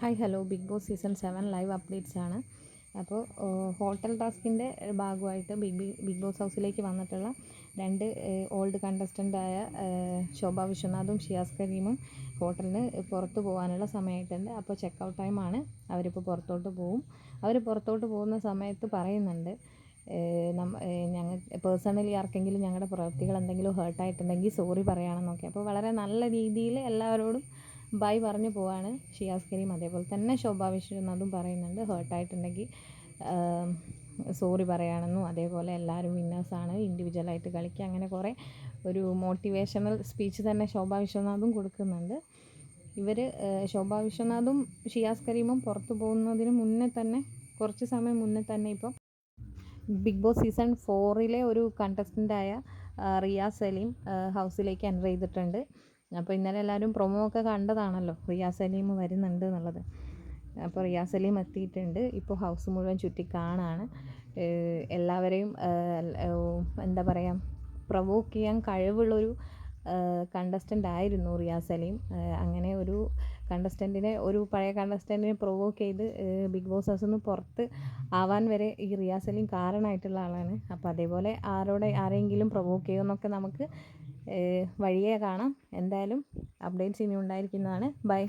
Hi hello. Bigg Boss season seven live updates ആണ്. അപ്പോൾ hotel ടാസ്കിന്റെ ഭാഗമായിട്ട് ബിഗ് ബിഗ് ബോസ് ഹൗസിലേക്ക് വന്നിട്ടുള്ള രണ്ട് ഓൾഡ് കണ്ടസ്റ്റന്റായ ശോഭ വിശ്വനാഥും ഷിയാസ് കരീമും ഹോട്ടലിന് പുറത്ത് പോകാനുള്ള സമയമായിട്ടുണ്ട് അപ്പോൾ ചെക്ക് ഔട്ട് ടൈമാണ് അവരിപ്പോൾ പുറത്തോട്ട് പോകും അവർ പുറത്തോട്ട് പോകുന്ന സമയത്ത് പറയുന്നുണ്ട് ഞങ്ങൾ പേഴ്സണലി ആർക്കെങ്കിലും ഞങ്ങളുടെ പ്രവൃത്തികൾ എന്തെങ്കിലും ഹേർട്ടായിട്ടുണ്ടെങ്കിൽ സോറി പറയുകയാണെന്നൊക്കെ. അപ്പോൾ വളരെ നല്ല രീതിയിൽ എല്ലാവരോടും ബൈ പറഞ്ഞു പോവാണ്. ഷിയാസ് കരീം അതേപോലെ തന്നെ ശോഭാ ശോഭ അതും പറയുന്നുണ്ട്. ഹേർട്ടായിട്ടുണ്ടെങ്കിൽ സോറി പറയുകയാണെന്നും അതേപോലെ എല്ലാവരും വിന്നേഴ്സാണ് ഇൻഡിവിജ്വലായിട്ട് കളിക്കുക. അങ്ങനെ കുറേ ഒരു മോട്ടിവേഷണൽ സ്പീച്ച് തന്നെ ശോഭാ വിശ്വനാഥും കൊടുക്കുന്നുണ്ട്. ഇവർ ശോഭാ വിശ്വനാഥും ഷിയാസ് കരീമും പുറത്തു പോകുന്നതിന് മുന്നേ തന്നെ കുറച്ച് സമയം മുന്നേ തന്നെ ഇപ്പം ബിഗ് ബോസ് സീസൺ ഫോറിലെ ഒരു കണ്ടസ്റ്റന്റായ റിയാസ് സലീം ഹൗസിലേക്ക് എന്റർ ചെയ്തിട്ടുണ്ട്. അപ്പോൾ ഇന്നലെ എല്ലാവരും പ്രൊമോ ഒക്കെ കണ്ടതാണല്ലോ. റിയാസ് സലീം വരുന്നുണ്ട് എന്നുള്ളത്. അപ്പോൾ റിയാസ് സലീം എത്തിയിട്ടുണ്ട്. ഇപ്പോൾ ഹൗസ് മുഴുവൻ ചുറ്റി കാണാണ് എല്ലാവരെയും എന്താ പറയുക പ്രൊവോക്ക് ചെയ്യാൻ കഴിവുള്ളൊരു കണ്ടസ്റ്റന്റ് ആയിരുന്നു റിയാസ് സലീം അങ്ങനെ ഒരു കണ്ടസ്റ്റന്റിനെ ഒരു പഴയ കണ്ടസ്റ്റന്റിനെ പ്രൊവോക്ക് ചെയ്ത് ബിഗ് ബോസ് ഹൗസിൽ നിന്ന് പുറത്ത് ആവാൻ വരെ ഈ റിയാസ് സലീം കാരണമായിട്ടുള്ള ആളാണ്. അപ്പോൾ അതേപോലെ ആരോടെ ആരെങ്കിലും പ്രൊവോക്ക് ചെയ്യുമെന്നൊക്കെ നമുക്ക് വഴിയേ കാണാം. എന്തായാലും അപ്ഡേറ്റ്സ് ഇനി ഉണ്ടായിരിക്കുന്നതാണ്. ബൈ